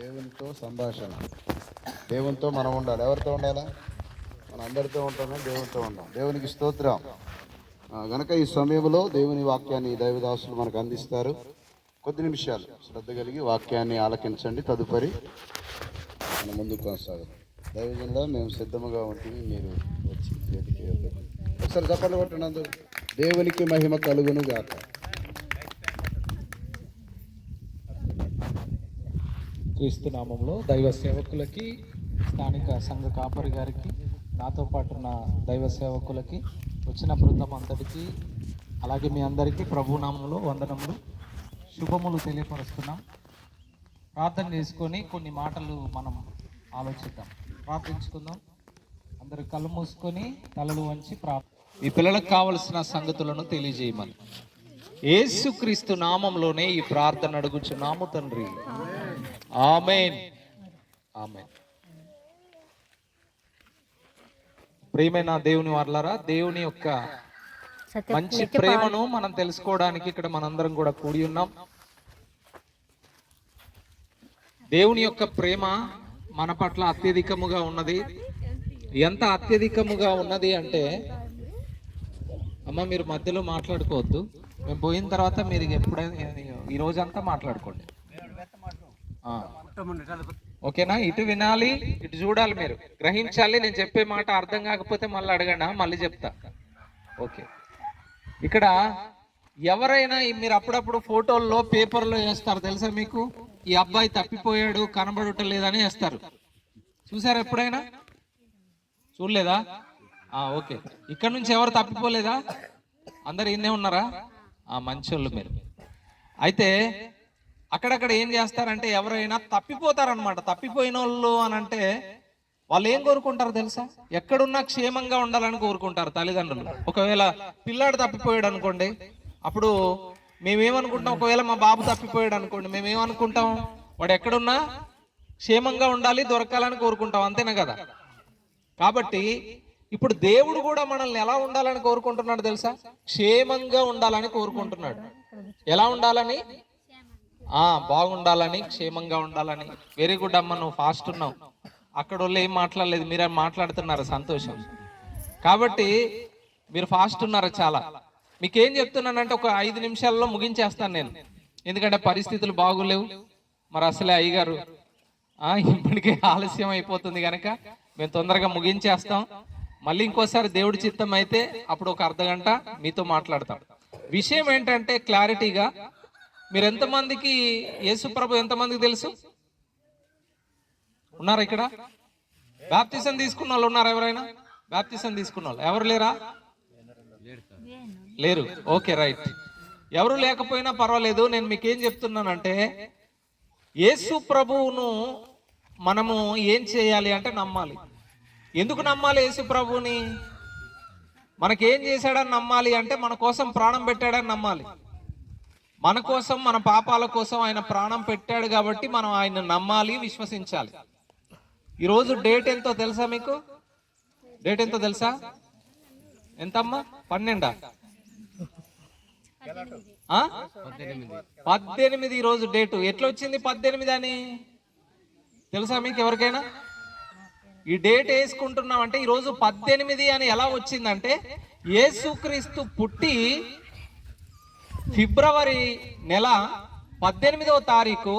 దేవునితో సంభాషణ. దేవునితో మనం ఉండాలి. ఎవరితో ఉండాలా? మన అందరితో ఉంటామే దేవునితో ఉండాలి. దేవునికి స్తోత్రం. గనక ఈ సమయంలో దేవుని వాక్యాన్ని దైవదాసులు మనకు అందిస్తారు. కొద్ది నిమిషాలు శ్రద్ధ కలిగి వాక్యాన్ని ఆలకించండి. తదుపరి మన ముందుకు కొనసాగదు. దైవజనులో మేము సిద్ధముగా ఉంటుంది మీరు వచ్చి ఒకసారి చప్పట్లు కొట్టండి అందరూ. దేవునికి మహిమ కలుగును గాక క్రీస్తు నామంలో దైవ సేవకులకి స్థానిక సంఘ కాపరి గారికి నాతో పాటు ఉన్న దైవ సేవకులకి వచ్చిన బృందం అంతటికి అలాగే మీ అందరికీ ప్రభు నామంలో వందనములు. శుభములు తెలియపరుస్తున్నాం. ప్రార్థన చేసుకొని కొన్ని మాటలు మనం ఆలోచిద్దాం. ప్రార్థించుకుందాం. అందరు కళ్ళు మూసుకొని తలలు వంచి ప్రా మీ పిల్లలకు కావలసిన సంగతులను తెలియజేయమని. ఏసుక్రీస్తు నామంలోనే ఈ ప్రార్థన అడుగుచున్నాము తండ్రి. ఆమెన్. ఆమెన్. ప్రియమైన దేవుని వాళ్ళారా దేవుని యొక్క మంచి ప్రేమను మనం తెలుసుకోవడానికి ఇక్కడ మనందరం కూడా కూడి ఉన్నాం. దేవుని యొక్క ప్రేమ మన పట్ల అత్యధికముగా ఉన్నది. ఎంత అత్యధికముగా ఉన్నది అంటే అమ్మ మీరు మధ్యలో మాట్లాడుకోవద్దు. మేము పోయిన తర్వాత మీరు ఎప్పుడైనా ఈ రోజంతా మాట్లాడుకోండి. ఓకేనా? ఇటు వినాలి ఇటు చూడాలి మీరు. గ్రహించాలి నేను చెప్పే మాట అర్థం కాకపోతే మళ్ళీ అడగండి మళ్ళీ చెప్తా. ఓకే. ఇక్కడ ఎవరైనా మీరు అప్పుడప్పుడు ఫోటోల్లో పేపర్లో వేస్తారు తెలుసా మీకు? ఈ అబ్బాయి తప్పిపోయాడు కనబడటం లేదని వేస్తారు. చూసారా ఎప్పుడైనా? చూడలేదా? ఆ, ఓకే. ఇక్కడ నుంచి ఎవరు తప్పిపోలేదా? అందరు ఇన్నే ఉన్నారా? ఆ మంచోళ్ళు మీరు. అయితే అక్కడక్కడ ఏం చేస్తారంటే ఎవరైనా తప్పిపోతారనమాట తప్పిపోయిన వాళ్ళు అని అంటే వాళ్ళు ఏం కోరుకుంటారు తెలుసా? ఎక్కడున్నా క్షేమంగా ఉండాలని కోరుకుంటారు తల్లిదండ్రులు. ఒకవేళ పిల్లాడు తప్పిపోయాడు అనుకోండి అప్పుడు మేమేమనుకుంటాం? ఒకవేళ మా బాబు తప్పిపోయాడు అనుకోండి మేమేమనుకుంటాం? వాడు ఎక్కడున్నా క్షేమంగా ఉండాలి దొరకాలని కోరుకుంటాం అంతేనా కదా? కాబట్టి ఇప్పుడు దేవుడు కూడా మనల్ని ఎలా ఉండాలని కోరుకుంటున్నాడు తెలుసా? క్షేమంగా ఉండాలని కోరుకుంటున్నాడు. ఎలా ఉండాలని? ఆ బాగుండాలని క్షేమంగా ఉండాలని. వెరీ గుడ్ అమ్మ నువ్వు ఫాస్ట్ ఉన్నావు. అక్కడ వాళ్ళు ఏం మాట్లాడలేదు మీరు మాట్లాడుతున్నారు? సంతోషం. కాబట్టి మీరు ఫాస్ట్ ఉన్నారు చాలా. మీకేం చెప్తున్నానంటే ఒక ఐదు నిమిషాల్లో ముగించేస్తాను నేను. ఎందుకంటే పరిస్థితులు బాగోలేవు. మరి అసలే అయ్యగారు ఇప్పటికే ఆలస్యం అయిపోతుంది కనుక మేము తొందరగా ముగించేస్తాం. మళ్ళీ ఇంకోసారి దేవుడి చిత్తం అయితే అప్పుడు ఒక అర్ధ గంట మీతో మాట్లాడతాం. విషయం ఏంటంటే క్లారిటీగా మీరు ఎంతమందికి యేసుప్రభు ఎంతమందికి తెలుసు? ఉన్నారా ఇక్కడ? బాప్తిసం తీసుకున్న వాళ్ళు ఉన్నారా ఎవరైనా? బాప్తిసం తీసుకున్న వాళ్ళు. ఎవరు లేరా? లేరు. Okay right. ఎవరు లేకపోయినా పర్వాలేదు. నేను మీకు ఏం చెప్తున్నానంటే యేసు ప్రభువును మనము ఏం చేయాలి అంటే నమ్మాలి. ఎందుకు నమ్మాలి యేసు ప్రభువుని? మనకేం చేశాడని నమ్మాలి అంటే మన కోసం ప్రాణం పెట్టాడని నమ్మాలి. మన కోసం మన పాపాల కోసం ఆయన ప్రాణం పెట్టాడు కాబట్టి మనం ఆయన నమ్మాలి విశ్వసించాలి. ఈరోజు డేట్ ఎంతో తెలుసా మీకు? డేట్ ఎంతో తెలుసా? ఎంతమ్మా? పన్నెండా? పద్దెనిమిది ఈ రోజు డేటు. ఎట్లా వచ్చింది పద్దెనిమిది అని? తెలుసా మీకు ఎవరికైనా? ఈ డేట్ వేసుకుంటున్నాం అంటే ఈరోజు పద్దెనిమిది అని ఎలా వచ్చిందంటే యేసుక్రీస్తు పుట్టి ఫిబ్రవరి నెల పద్దెనిమిదవ తారీఖు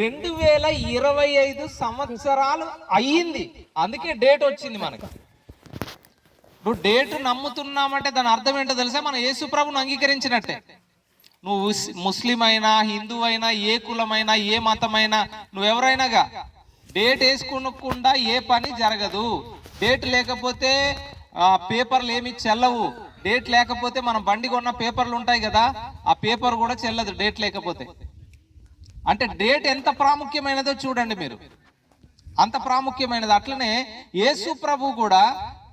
రెండు వేల ఇరవై ఐదు సంవత్సరాలు అయ్యింది. అందుకే డేట్ వచ్చింది మనకి. నువ్వు డేట్ నమ్ముతున్నామంటే దాని అర్థం ఏంటో తెలుసా? మన యేసు ప్రభుని అంగీకరించినట్టే. నువ్వు ముస్లిం అయినా హిందూ అయినా ఏ కులమైనా ఏ మతమైనా నువ్వెవరైనాగా? డేట్ వేసుకునకుండా ఏ పని జరగదు. డేట్ లేకపోతే పేపర్లు ఏమి చెల్లవు. డేట్ లేకపోతే మనం బండి కొన్న పేపర్లు ఉంటాయి కదా ఆ పేపర్ కూడా చెల్లదు డేట్ లేకపోతే. అంటే డేట్ ఎంత ప్రాముఖ్యమైనదో చూడండి మీరు. అంత ప్రాముఖ్యమైనది. అట్లనే యేసు ప్రభు కూడా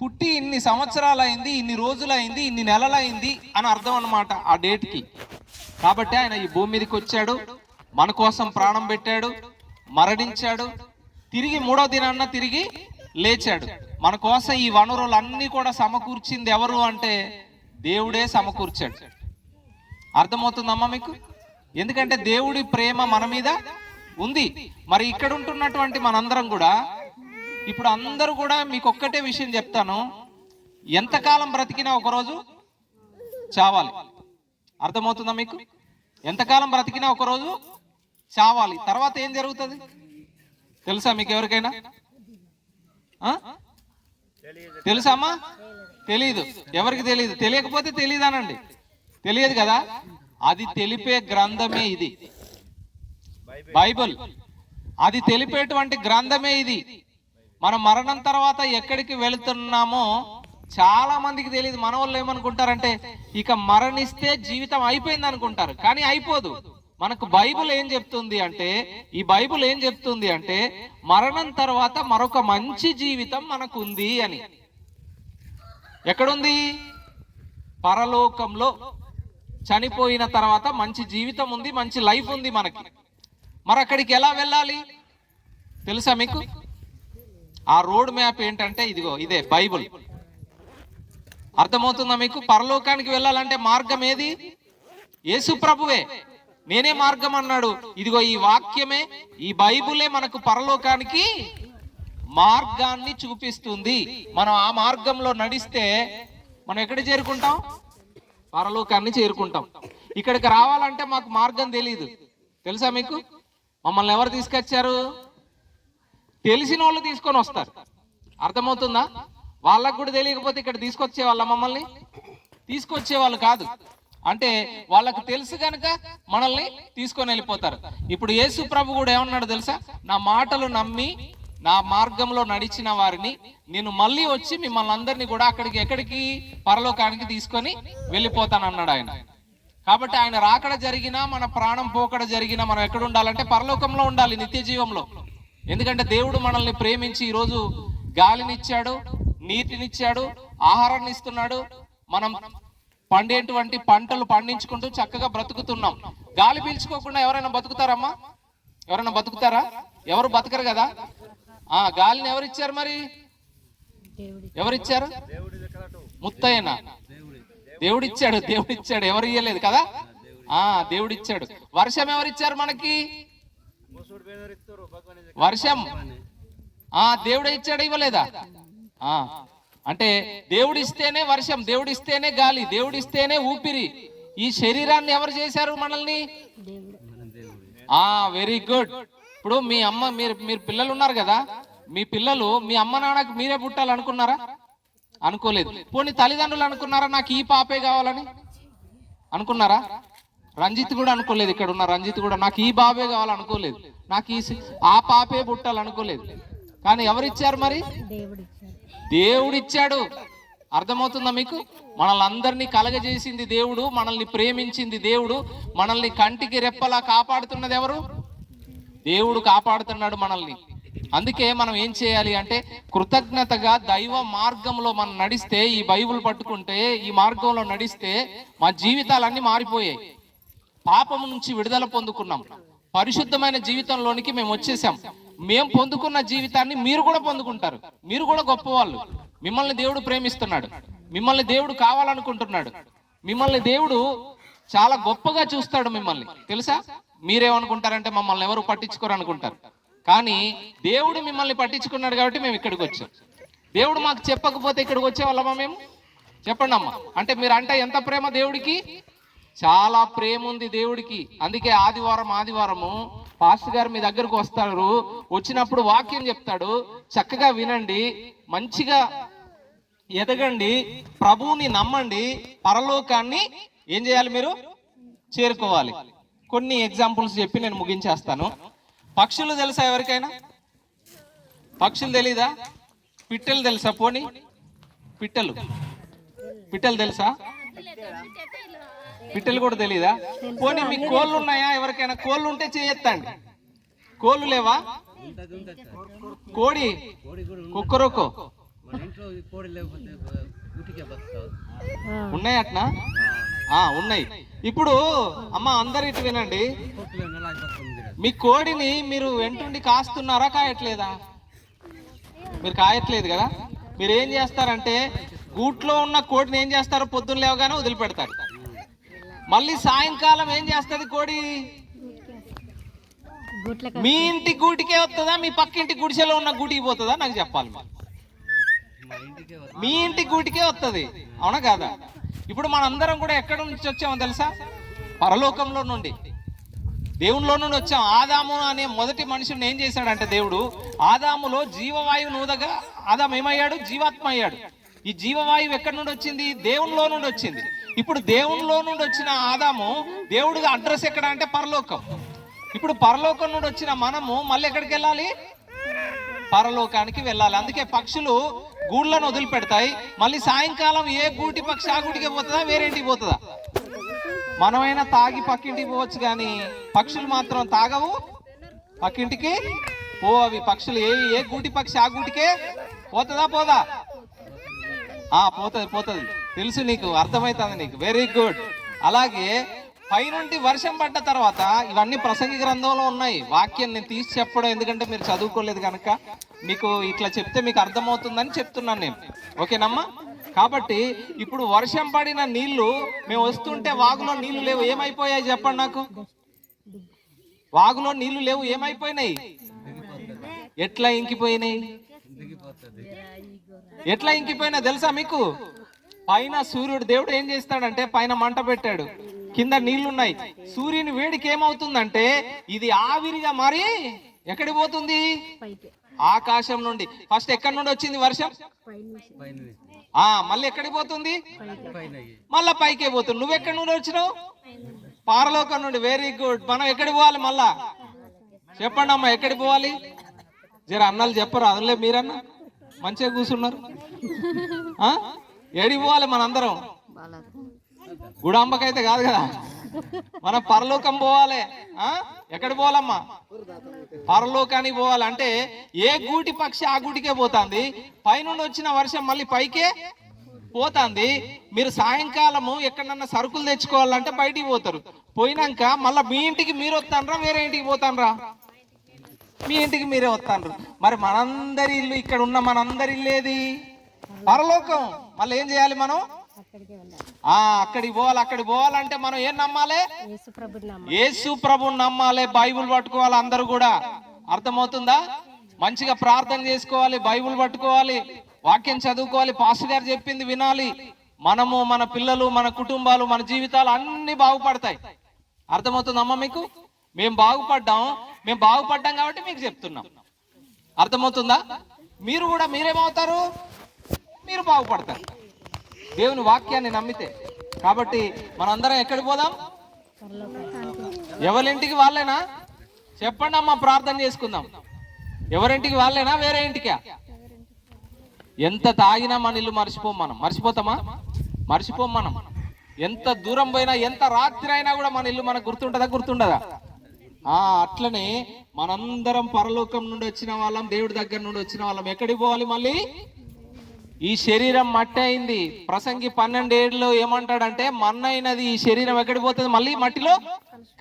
పుట్టి ఇన్ని సంవత్సరాలు అయింది ఇన్ని రోజులు అయింది ఇన్ని నెలలు అయింది అని అర్థం అన్నమాట ఆ డేట్కి. కాబట్టి ఆయన ఈ భూమి మీదకి వచ్చాడు మన కోసం ప్రాణం పెట్టాడు మరణించాడు తిరిగి మూడో దినాన్న తిరిగి లేచాడు. మన కోసం ఈ వనరులన్నీ కూడా సమకూర్చింది ఎవరు అంటే దేవుడే సమకూర్చాడు. అర్థమవుతుందమ్మా మీకు? ఎందుకంటే దేవుడి ప్రేమ మన మీద ఉంది. మరి ఇక్కడ ఉంటున్నటువంటి మనందరం కూడా ఇప్పుడు అందరూ కూడా మీకు ఒక్కటే విషయం చెప్తాను. ఎంతకాలం బ్రతికినా ఒకరోజు చావాలి. అర్థమవుతుందా మీకు? ఎంతకాలం బ్రతికినా ఒకరోజు చావాలి. తర్వాత ఏం జరుగుతుంది? తెలుసా మీకు ఎవరికైనా? తెలుసమ్మా తెలుసా అమ్మా తెలీదు. ఎవరికి తెలియదు తెలియకపోతే తెలియదు అనండి తెలియదు కదా? అది తెలిపే గ్రంథమే ఇది. బైబిల్. అది తెలిపేటువంటి గ్రంథమే ఇది. మనం మరణం తర్వాత ఎక్కడికి వెళుతున్నామో చాలా మందికి తెలియదు మన వాళ్ళు ఏమనుకుంటారంటే ఇక మరణిస్తే జీవితం అయిపోయింది అనుకుంటారు కానీ అయిపోదు. మనకు బైబిల్ ఏం చెప్తుంది అంటే ఈ బైబిల్ ఏం చెప్తుంది అంటే మరణం తర్వాత మరొక మంచి జీవితం మనకు ఉంది అని. ఎక్కడుంది? పరలోకంలో. చనిపోయిన తర్వాత మంచి జీవితం ఉంది మంచి లైఫ్ ఉంది మనకి. మరి అక్కడికి ఎలా వెళ్ళాలి? తెలుసా మీకు? ఆ రోడ్ మ్యాప్ ఏంటంటే ఇదిగో ఇదే బైబుల్. అర్థమవుతుందా మీకు? పరలోకానికి వెళ్ళాలంటే మార్గం ఏది? యేసు ప్రభువే. నేనే మార్గం అన్నాడు. ఇదిగో ఈ వాక్యమే ఈ బైబులే మనకు పరలోకానికి మార్గాన్ని చూపిస్తుంది. మనం ఆ మార్గంలో నడిస్తే మనం ఎక్కడ చేరుకుంటాం? పరలోకాన్ని చేరుకుంటాం. ఇక్కడికి రావాలంటే మాకు మార్గం తెలియదు తెలుసా మీకు? మమ్మల్ని ఎవరు తీసుకొచ్చారు? తెలిసిన వాళ్ళు తీసుకొని వస్తారు. అర్థమవుతుందా? వాళ్ళకు కూడా తెలియకపోతే ఇక్కడ తీసుకొచ్చే వాళ్ళ మమ్మల్ని? తీసుకొచ్చే వాళ్ళు కాదు. అంటే వాళ్ళకు తెలుసు కనుక మనల్ని తీసుకొని వెళ్ళిపోతారు. ఇప్పుడు యేసు ప్రభు కూడా ఏమన్నాడు తెలుసా? నా మాటలు నమ్మి నా మార్గంలో నడిచిన వారిని నేను మళ్ళీ వచ్చి మిమ్మల్ని అందరినీ కూడా అక్కడికి ఎక్కడికి పరలోకానికి తీసుకొని వెళ్ళిపోతాను అన్నాడు ఆయన. కాబట్టి ఆయన రాకడ జరిగినా మన ప్రాణం పోకడ జరిగినా మనం ఎక్కడ ఉండాలంటే పరలోకంలో ఉండాలి నిత్య జీవంలో ఎందుకంటే దేవుడు మనల్ని ప్రేమించి ఈరోజు గాలినిచ్చాడు నీటినిచ్చాడు ఆహారాన్ని ఇస్తున్నాడు. మనం పండేటువంటి పంటలు పండించుకుంటూ చక్కగా బ్రతుకుతున్నాం. గాలి పీల్చుకోకుండా ఎవరైనా బతుకుతారమ్మా? ఎవరైనా బతుకుతారా? ఎవరు బతకరు కదా? ఆ గాలిని ఎవరిచ్చారు మరి? ఎవరిచ్చారు? ముత్తయ్యన దేవుడిచ్చాడు దేవుడిచ్చాడు. ఎవరు ఇయ్యలేదు కదా? ఆ దేవుడిచ్చాడు. వర్షం ఎవరిచ్చారు మనకి? వర్షం. ఆ దేవుడే ఇచ్చాడు ఇవ్వలేదా? ఆ. అంటే దేవుడిస్తేనే వర్షం దేవుడిస్తేనే గాలి దేవుడిస్తేనే ఊపిరి. ఈ శరీరాన్ని ఎవరు చేశారు మనల్ని? ఆ వెరీ గుడ్. ఇప్పుడు మీ అమ్మ మీరు మీరు పిల్లలు ఉన్నారు కదా? మీ పిల్లలు మీ అమ్మ నాన్నకు మీరే పుట్టాలనుకున్నారా? అనుకోలేదు. పోనీ తల్లిదండ్రులు అనుకున్నారా నాకు ఈ పాపే కావాలని? అనుకున్నారా? రంజిత్ కూడా అనుకోలేదు ఇక్కడ ఉన్న రంజిత్ కూడా. నాకు ఈ బాబే కావాలనుకోలేదు. నాకు ఈ సి- ఆ పాపే పుట్టాలనుకోలేదు. కానీ ఎవరిచ్చారు మరి? దేవుడిచ్చాడు. అర్థమవుతుందా మీకు? మనల్ని అందరినీ కలగజేసింది దేవుడు మనల్ని ప్రేమించింది దేవుడు మనల్ని కంటికి రెప్పలా కాపాడుతున్నది ఎవరు? దేవుడు కాపాడుతున్నాడు మనల్ని. అందుకే మనం ఏం చేయాలి అంటే కృతజ్ఞతగా దైవ మార్గంలో మనం నడిస్తే ఈ బైబిల్ పట్టుకుంటే ఈ మార్గంలో నడిస్తే మా జీవితాలన్నీ మారిపోయాయి. పాపం నుంచి విడుదల పొందుకున్నాం. పరిశుద్ధమైన జీవితంలోనికి మేము వచ్చేసాం. మేము పొందుకున్న జీవితాన్ని మీరు కూడా పొందుకుంటారు. మీరు కూడా గొప్పవాళ్ళు. మిమ్మల్ని దేవుడు ప్రేమిస్తున్నాడు. మిమ్మల్ని దేవుడు కావాలనుకుంటున్నాడు. మిమ్మల్ని దేవుడు చాలా గొప్పగా చూస్తాడు మిమ్మల్ని. తెలుసా? మీరేమనుకుంటారంటే మమ్మల్ని ఎవరు పట్టించుకోరు అనుకుంటారు. కానీ దేవుడు మిమ్మల్ని పట్టించుకున్నాడు కాబట్టి మేము ఇక్కడికి వచ్చాం. దేవుడు మాకు చెప్పకపోతే ఇక్కడికి వచ్చేవాళ్ళమా మేము? చెప్పండి అమ్మా. అంటే మీరు అంటే ఎంత ప్రేమ దేవుడికి? చాలా ప్రేమ ఉంది దేవుడికి. అందుకే ఆదివారం ఆదివారము పాస్టర్ గారు మీ దగ్గరకు వస్తారు. వచ్చినప్పుడు వాక్యం చెప్తాడు. చక్కగా వినండి. మంచిగా ఎదగండి. ప్రభువుని నమ్మండి. పరలోకాన్ని ఏం చేయాలి మీరు? చేరుకోవాలి. కొన్ని ఎగ్జాంపుల్స్ చెప్పి నేను ముగించేస్తాను. పక్షులు తెలుసా ఎవరికైనా? పక్షులు తెలీదా? పిట్టలు తెలుసా పోనీ? పిట్టలు. పిట్టలు తెలుసా? పిట్టలు కూడా తెలీదా? పోనీ మీ కోళ్ళు ఉన్నాయా? ఎవరికైనా కోళ్ళు ఉంటే చేయొత్తండి. కోళ్ళు లేవా? కోడి. కుక్కరొక్కో. ఉన్నాయట్నా ఉన్నాయి అట్నా? ఆ ఉన్నాయి. ఇప్పుడు అమ్మ అందరు ఇటు వినండి. మీ కోడిని మీరు వెంటుండి కాస్తున్నారా కాయట్లేదా? మీరు కాయట్లేదు కదా? మీరు ఏం చేస్తారంటే గూట్లో ఉన్న కోడిని ఏం చేస్తారో పొద్దున్న లేవగానే వదిలిపెడతారు. మళ్ళీ సాయంకాలం ఏం చేస్తుంది కోడి? మీ ఇంటి గూటికే వస్తుందా? మీ పక్కింటి గుడిసెలో ఉన్న గూటికి పోతుందా? నాకు చెప్పాలి మీ ఇంటి గూటికే వస్తుంది. అవునా కాదా? ఇప్పుడు మనందరం కూడా ఎక్కడ నుంచి వచ్చామో తెలుసా? పరలోకంలో నుండి. దేవునిలో నుండి వచ్చాం. ఆదాము అనే మొదటి మనుషుని ఏం చేశాడంటే దేవుడు ఆదాములో జీవవాయువు నూదగా ఆదాము ఏమయ్యాడు? జీవాత్మ అయ్యాడు. ఈ జీవవాయువు ఎక్కడి నుండి వచ్చింది? దేవునిలో నుండి వచ్చింది. ఇప్పుడు దేవునిలో నుండి వచ్చిన ఆదాము దేవుడిగా అడ్రస్ ఎక్కడ అంటే పరలోకం. ఇప్పుడు పరలోకం నుండి వచ్చిన మనము మళ్ళీ ఎక్కడికి వెళ్ళాలి? పరలోకానికి వెళ్ళాలి. అందుకే పక్షులు గూళ్ళను వదిలిపెడతాయి. మళ్ళీ సాయంకాలం ఏ గూటి పక్షి ఆ గూటికి పోతుందా? వేరేంటికి పోతుందా? మనమైనా తాగి పక్కింటికి పోవచ్చు కానీ పక్షులు మాత్రం తాగవు. పక్కింటికి పో అవి పక్షులు ఏ ఏ గూటి పక్షి ఆ గూటికే పోతుందా? పోదా? ఆ పోతుంది పోతుంది. తెలుసు నీకు అర్థమవుతుంది నీకు. వెరీ గుడ్ అలాగే పైనుండి వర్షం పడ్డ తర్వాత ఇవన్నీ ప్రసంగి గ్రంథంలో ఉన్నాయి. వాక్యం నేను తీసి చెప్పడం ఎందుకంటే మీరు చదువుకోలేదు కనుక మీకు ఇట్లా చెప్తే మీకు అర్థమవుతుందని చెప్తున్నాను నేను. ఓకేనమ్మా? కాబట్టి ఇప్పుడు వర్షం పడిన నీళ్ళు మేము వస్తుంటే వాగులో నీళ్ళు లేవు. ఏమైపోయాయి చెప్పండి నాకు? వాగులో నీళ్ళు లేవు. ఏమైపోయినాయి? ఎట్లా ఇంకిపోయినాయి? ఎట్లా ఇంకిపోయినా తెలుసా మీకు? పైన సూర్యుడు దేవుడు ఏం చేస్తాడంటే పైన మంట పెట్టాడు. కింద నీళ్ళున్నాయి. సూర్యుని వేడికి ఏమవుతుందంటే ఇది ఆవిరిగా మారి ఎక్కడికి పోతుంది? ఆకాశం నుండి. ఫస్ట్ ఎక్కడి నుండి వచ్చింది వర్షం? ఆ మళ్ళీ ఎక్కడికి పోతుంది? మళ్ళా పైకే పోతుంది. నువ్వు ఎక్కడి నుండి వచ్చినావు? పారలోకం నుండి. వెరీ గుడ్ మనం ఎక్కడికి పోవాలి మళ్ళా? చెప్పండి అమ్మా ఎక్కడికి పోవాలి? జర అన్నాలు చెప్పరు? అందులో మీరన్నా? మంచిగా కూర్చున్నారు. ఏడిపోవాలి ఏడికి పోవాలి మనందరం. గుడాంబకైతే కాదు కదా. మన పరలోకం పోవాలి ఎక్కడ పోవాలమ్మా? పరలోకానికి పోవాలంటే ఏ గూటి పక్షి ఆ గూటికే పోతుంది? పైనుండి వచ్చిన వర్షం మళ్ళీ పైకే పోతుంది. మీరు సాయంకాలము ఎక్కడన్నా సరుకులు తెచ్చుకోవాలంటే బయటికి పోతారు. పోయినాక మళ్ళీ మీ ఇంటికి మీరు వస్తానరా వేరే ఇంటికి పోతానరా? మీ ఇంటికి మీరే వస్తాండ్రు మరి మనందరి ఇల్లు ఇక్కడ ఉన్న మనందరి ఇల్లేది? పరలోకం. మళ్ళీ ఏం చేయాలి మనం? ఆ అక్కడికి పోవాలి అక్కడికి పోవాలంటే మనం ఏం నమ్మాలి? యేసు ప్రభు నమ్మాలి. బైబుల్ పట్టుకోవాలి అందరూ కూడా. అర్థమవుతుందా? మంచిగా ప్రార్థన చేసుకోవాలి బైబుల్ పట్టుకోవాలి వాక్యం చదువుకోవాలి. పాస్టర్ గారు చెప్పింది వినాలి. మనము మన పిల్లలు మన కుటుంబాలు మన జీవితాలు అన్ని బాగుపడతాయి. అర్థమవుతుందమ్మా మీకు? మేము బాగుపడ్డాం. మేము బాగుపడ్డాం కాబట్టి మీకు చెప్తున్నాం. అర్థమవుతుందా? మీరు కూడా మీరేమవుతారు? మీరు బాగుపడతారు. దేవుని వాక్యాన్ని నమ్మితే. కాబట్టి మనందరం ఎక్కడికి పోదాం? ఎవరింటికి వాళ్ళేనా? చెప్పండి అమ్మా ప్రార్థన చేసుకుందాం. ఎవరింటికి వాళ్ళేనా? వేరే ఇంటికా? ఎంత తాగినా మన ఇల్లు మర్చిపోం మనం. మర్చిపోతామా? మర్చిపోం మనం. ఎంత దూరం పోయినా ఎంత రాత్రి అయినా కూడా మన ఇల్లు మనకు గుర్తుంటుందా గుర్తుండదా? ఆ అట్లనే మనందరం పరలోకం నుండి వచ్చిన వాళ్ళం దేవుడి దగ్గర నుండి వచ్చిన వాళ్ళం. ఎక్కడికి పోవాలి మళ్ళీ? ఈ శరీరం మట్టి అయింది. ప్రసంగి పన్నెండేళ్ళలో ఏమంటాడంటే మన్నైనది ఈ శరీరం ఎక్కడికి పోతుంది? మళ్ళీ మట్టిలో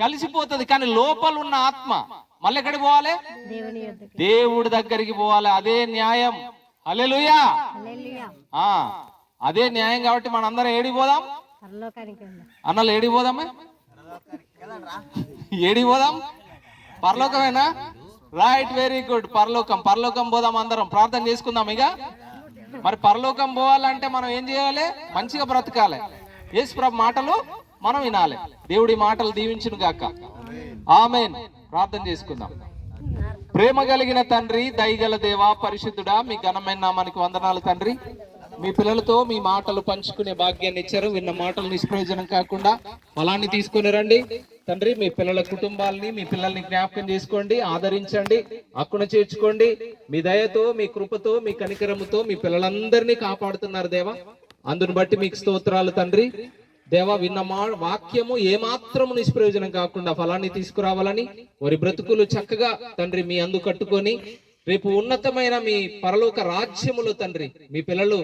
కలిసిపోతుంది. కానీ లోపల ఉన్న ఆత్మ మళ్ళీ ఎక్కడికి పోవాలి? దేవుడి దగ్గరికి పోవాలి. అదే న్యాయం. హల్లెలూయా. ఆ అదే న్యాయం కాబట్టి మనందరం ఏడికి పోదాం? అన్నలు ఏడికి పోదామా ఏడికి పోదాం? పరలోకమేనా? Right very good. పరలోకం. పరలోకం పోదాం అందరం. ప్రార్థన చేసుకుందాం ఇక. మరి పరలోకం పోవాలంటే మనం ఏం చేయాలి? మంచిగా బ్రతకాలి. యేసు ప్రభు మాటలు మనం వినాలి. దేవుడి మాటలు దీవించును గాక. ఆమెన్. ప్రార్థన చేసుకుందాం. ప్రేమ కలిగిన తండ్రి దయగల దేవా పరిశుద్ధుడా మీ ఘనమైన నామానికి వందనాలు తండ్రి. మీ పిల్లలతో మీ మాటలు పంచుకునే భాగ్యాన్ని ఇచ్చారు. విన్న మాటలు నిష్ప్రయోజనం కాకుండా ఫలాన్ని తీసుకుని రండి. తండ్రి మీ పిల్లల కుటుంబాలని మీ పిల్లల్ని జ్ఞాపకం చేసుకోండి ఆదరించండి అక్కున చేర్చుకోండి. మీ దయతో మీ కృపతో మీ కనికరముతో మీ పిల్లలందరినీ కాపాడుతున్నారు దేవా. అందును బట్టి మీకు స్తోత్రాలు తండ్రి. దేవా విన్న మా వాక్యము ఏమాత్రము నిష్ప్రయోజనం కాకుండా ఫలాన్ని తీసుకురావాలని వారి బ్రతుకులు చక్కగా తండ్రి మీ అందు కట్టుకొని రేపు ఉన్నతమైన మీ పరలోక రాజ్యములో తండ్రి మీ పిల్లలు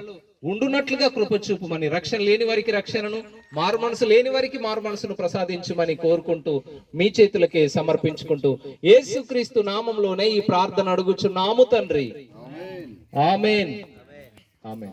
ఉండునట్లుగా కృప చూపుమని రక్షణ లేని వారికి రక్షణను మారు మనసు లేని వారికి మారు మనసును ప్రసాదించమని కోరుకుంటూ మీ చేతులకే సమర్పించుకుంటూ యేసుక్రీస్తు నామంలోనే ఈ ప్రార్థన అడుగుచున్నాము తండ్రి. ఆమెన్. ఆమెన్.